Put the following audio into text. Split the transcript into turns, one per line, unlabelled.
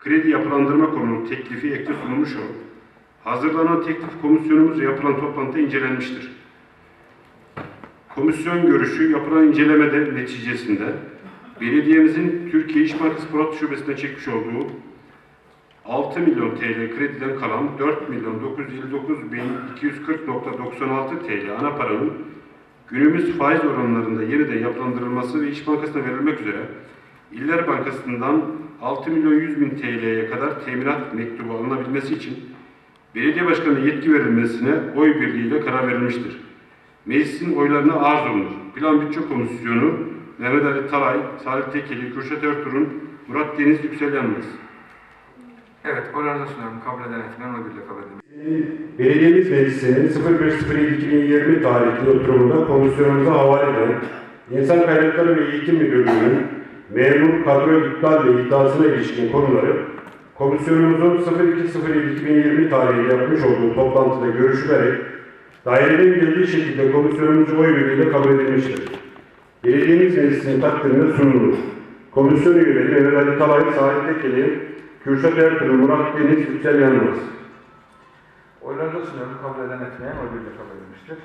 kredi yapılandırma konulu teklifi ekte sunulmuş olup, hazırlanan teklif komisyonumuzla yapılan toplantıda incelenmiştir. Komisyon görüşü yapılan incelemede neticesinde belediyemizin Türkiye İş Bankası Polat Şubesi'ne çekmiş olduğu 6 milyon TL krediden kalan 4 milyon 959 bin 240.96 TL ana paranın günümüz faiz oranlarında yeniden yapılandırılması ve İş Bankası'na verilmek üzere İller Bankası'ndan 6 milyon 100 bin TL'ye kadar teminat mektubu alınabilmesi için belediye başkanına yetki verilmesine oy birliğiyle karar verilmiştir. Meclisin oylarına arz olunur. Plan Bütçe Komisyonu Mehmet Ali Talay, Salih Tekeli, Kürşat Ertuğrul, Murat Deniz Yüksel Yanmaz.
Evet, oylarınıza sunuyorum. Kabul eden etmeyen oy birliğiyle kabul edilmiş.
Belediyemiz Meclisi'nin 01.07.2020 tarihli oturumunda komisyonumuza havale eden İnsan Kaynakları ve Eğitim Müdürlüğü'nün memur kadro iptal ve iddiasına ilişkin konuları komisyonumuzun 02.07.2020 tarihinde yapmış olduğu toplantıda görüşülerek daireden geldiği şekilde komisyonumuzun oy birliğiyle kabul edilmiştir. Belediyemiz Meclisi'nin takdirine sunulur. Komisyon üyeleri Mehmet Ali Talay, Salih Tekeli, Kürşat Ertuğrul, Murat Deniz, Yüksel Yanmaz.
Oylarınıza sunuyorum. Kabul eden etmeyen oy birliğiyle kabul edilmiştir.